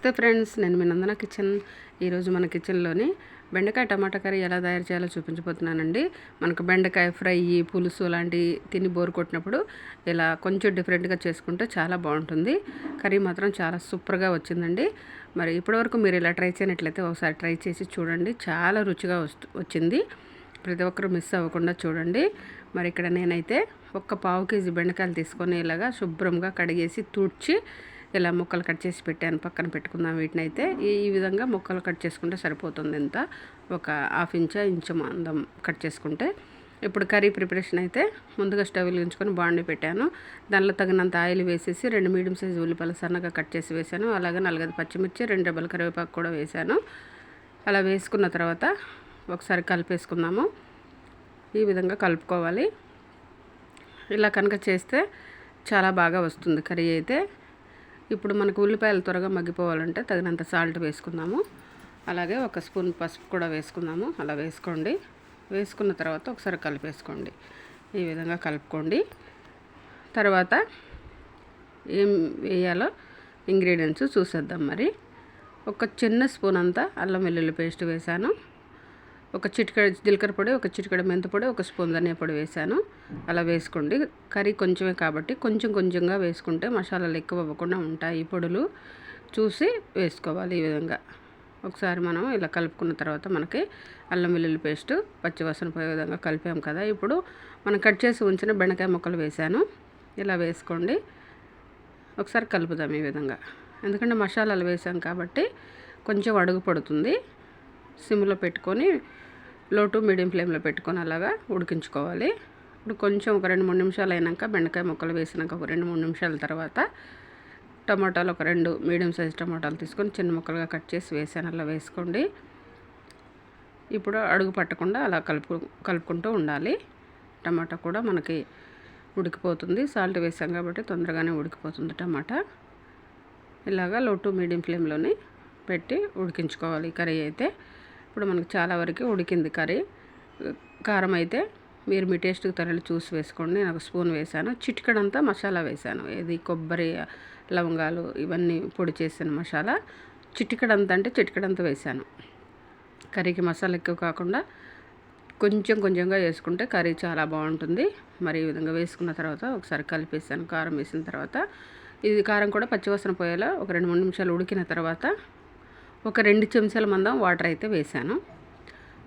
నమస్తే ఫ్రెండ్స్ నేను మీ నందన కిచెన్. ఈరోజు మన కిచెన్లోని బెండకాయ టమాటా కర్రీ ఎలా తయారు చేయాలో చూపించబోతున్నానండి. మనకు బెండకాయ ఫ్రై పులుసు లాంటి తిని బోరు కొట్టినప్పుడు ఇలా కొంచెం డిఫరెంట్గా చేసుకుంటే చాలా బాగుంటుంది. కర్రీ మాత్రం చాలా సూపర్గా వచ్చిందండి. మరి ఇప్పటివరకు మీరు ఇలా ట్రై చేయనట్లయితే ఒకసారి ట్రై చేసి చూడండి. చాలా రుచిగా వస్తు వచ్చింది. ప్రతి ఒక్కరు మిస్ అవ్వకుండా చూడండి. మరి ఇక్కడ నేనైతే ఒక్క పావు కేజీ బెండకాయలు తీసుకొని ఇలాగా శుభ్రంగా కడిగేసి తుడిచి ఇలా ముక్కలు కట్ చేసి పెట్టాను పక్కన పెట్టుకుందాం వీటిని అయితే ఈ విధంగా ముక్కలు కట్ చేసుకుంటే సరిపోతుంది ఎంత? ఒక హాఫ్ ఇంచా ఇంచు మందం కట్ చేసుకుంటే. ఇప్పుడు కర్రీ ప్రిపరేషన్ అయితే ముందుగా స్టవ్ వెలిగించుకొని బాండి పెట్టాను. దానిలో తగినంత ఆయిల్ వేసేసి రెండు మీడియం సైజు ఉల్లిపాయలు సన్నగా కట్ చేసి వేసాను అలాగే నలుగైదు పచ్చిమిర్చి రెండు డబ్బుల కరివేపాకు కూడా వేసాను అలా వేసుకున్న తర్వాత ఒకసారి కలిపేసుకుందాము. ఈ విధంగా కలుపుకోవాలి. ఇలా కనుక చేస్తే చాలా బాగా వస్తుంది కర్రీ అయితే. ఇప్పుడు మనకు ఉల్లిపాయలు త్వరగా మగ్గిపోవాలంటే తగినంత సాల్ట్ వేసుకుందాము. అలాగే ఒక స్పూన్ పసుపు కూడా వేసుకుందాము. అలా వేసుకోండి. వేసుకున్న తర్వాత ఒకసారి కలిపేసుకోండి. ఈ విధంగా కలుపుకోండి. తర్వాత ఏం వేయాలో ఇంగ్రీడియంట్స్ చూసేద్దాం మరి. ఒక చిన్న స్పూన్ అంతా అల్లం వెల్లుల్లి పేస్ట్ వేసాను ఒక చిటికడ జీలకర్ర పొడి ఒక చిటికడ మెంతి పొడి ఒక స్పూన్ ధనియా పొడి వేసాను. అలా వేసుకోండి. కర్రీ కొంచెమే కాబట్టి కొంచెం కొంచెంగా వేసుకుంటే మసాలాలు ఎక్కువ అవ్వకుండా ఉంటాయి. ఈ పొడులు చూసి వేసుకోవాలి ఈ విధంగా. ఒకసారి మనం ఇలా కలుపుకున్న తర్వాత మనకి అల్లం వెల్లుల్లి పేస్ట్ పచ్చివాసన పోయే విధంగా కలిపాం కదా. ఇప్పుడు మనం కట్ చేసి ఉంచిన బెండకాయ ముక్కలు వేసాను. ఇలా వేసుకోండి. ఒకసారి కలుపుదాం ఈ విధంగా. ఎందుకంటే మసాలాలు వేసాం కాబట్టి కొంచెం అడుగు పడుతుంది. సిమ్లో పెట్టుకొని లో టు మీడియం ఫ్లేమ్లో పెట్టుకొని అలాగా ఉడికించుకోవాలి. ఇప్పుడు కొంచెం ఒక రెండు మూడు నిమిషాలు అయినాక బెండకాయ ముక్కలు వేసినాక ఒక రెండు మూడు నిమిషాల తర్వాత టమాటాలు ఒక రెండు మీడియం సైజ్ టమాటాలు తీసుకొని చిన్న ముక్కలుగా కట్ చేసి వేసాను. అలా వేసుకోండి. ఇప్పుడు అడుగు పట్టకుండా అలా కలుపు కలుపుకుంటూ ఉండాలి. టమాటా కూడా మనకి ఉడికిపోతుంది. సాల్ట్ వేసాం కాబట్టి తొందరగానే ఉడికిపోతుంది టమాటా. ఇలాగా లో టు మీడియం ఫ్లేమ్లోనే పెట్టి ఉడికించుకోవాలి కర్రీ అయితే. ఇప్పుడు మనకు చాలా వరకు ఉడికింది కర్రీ. కారం అయితే మీరు మీ టేస్ట్కి తరలి చూసి వేసుకోండి. నేను ఒక స్పూన్ వేసాను. చిటికడంతా మసాలా వేసాను. ఇది కొబ్బరి లవంగాలు ఇవన్నీ పొడి చేసిన మసాలా. చిటికడంత అంటే చిటికడంత వేసాను. కర్రీకి మసాలా ఎక్కువ కాకుండా కొంచెం కొంచెంగా వేసుకుంటే కర్రీ చాలా బాగుంటుంది. మరి ఈ విధంగా వేసుకున్న తర్వాత ఒకసారి కలిపేసాను. కారం వేసిన తర్వాత ఇది కారం కూడా పచ్చివాసన పోయేలా ఒక రెండు మూడు నిమిషాలు ఉడికిన తర్వాత ఒక రెండు చెంచాల మందం వాటర్ అయితే వేసాను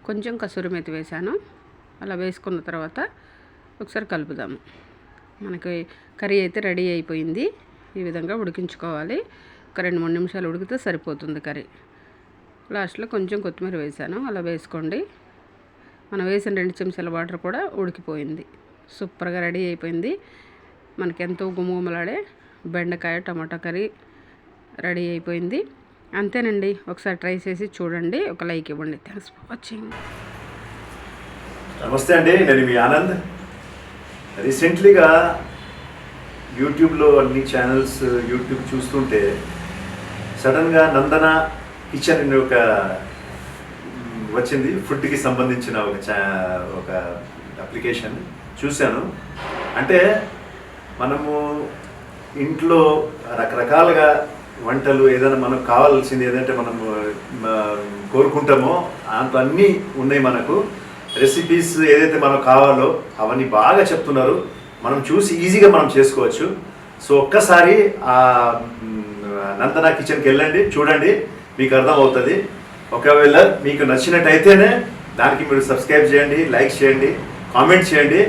కొంచెం కసూరి మెతి వేసాను అలా వేసుకున్న తర్వాత ఒకసారి కలుపుదాము. మనకి కర్రీ అయితే రెడీ అయిపోయింది. ఈ విధంగా ఉడికించుకోవాలి. ఒక రెండు మూడు నిమిషాలు ఉడికితే సరిపోతుంది కర్రీ. లాస్ట్లో కొంచెం కొత్తిమీర వేసాను అలా వేసుకోండి. మనం వేసిన రెండు చెంచాల వాటర్ కూడా ఉడికిపోయింది. సూపర్గా రెడీ అయిపోయింది. మనకెంతో గుమగుమలాడే బెండకాయ టమాటా కర్రీ రెడీ అయిపోయింది. అంతేనండి. ఒకసారి ట్రై చేసి చూడండి. ఒక లైక్ ఇవ్వండి. Thanks for watching. నమస్తే అండి. నేను మీ ఆనంద్. రీసెంట్లీగా యూట్యూబ్లో అన్ని ఛానల్స్ యూట్యూబ్ చూస్తుంటే సడన్గా నందన కిచెన్ అనే ఒక వచ్చింది. ఫుడ్కి సంబంధించిన ఒక ఛా ఒక అప్లికేషన్ చూశాను. అంటే మనము ఇంట్లో రకరకాలుగా వంటలు ఏదైనా మనకు కావాల్సింది ఏదంటే మనం కోరుకుంటామో అంత అన్నీ ఉన్నాయి మనకు. రెసిపీస్ ఏదైతే మనకు కావాలో అవన్నీ బాగా చెప్తున్నారు. మనం చూసి ఈజీగా మనం చేసుకోవచ్చు. సో ఒక్కసారి ఆ నందన కిచెన్కి వెళ్ళండి చూడండి మీకు అర్థం అవుతుంది ఒకవేళ మీకు నచ్చినట్టయితేనే దానికి మీరు సబ్స్క్రైబ్ చేయండి లైక్ చేయండి కామెంట్ చేయండి.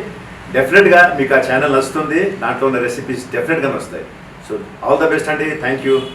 డెఫినెట్గా మీకు ఆ ఛానల్ వస్తుంది దాంట్లో ఉన్న రెసిపీస్ డెఫినెట్గా వస్తాయి So all the best, and Thank you.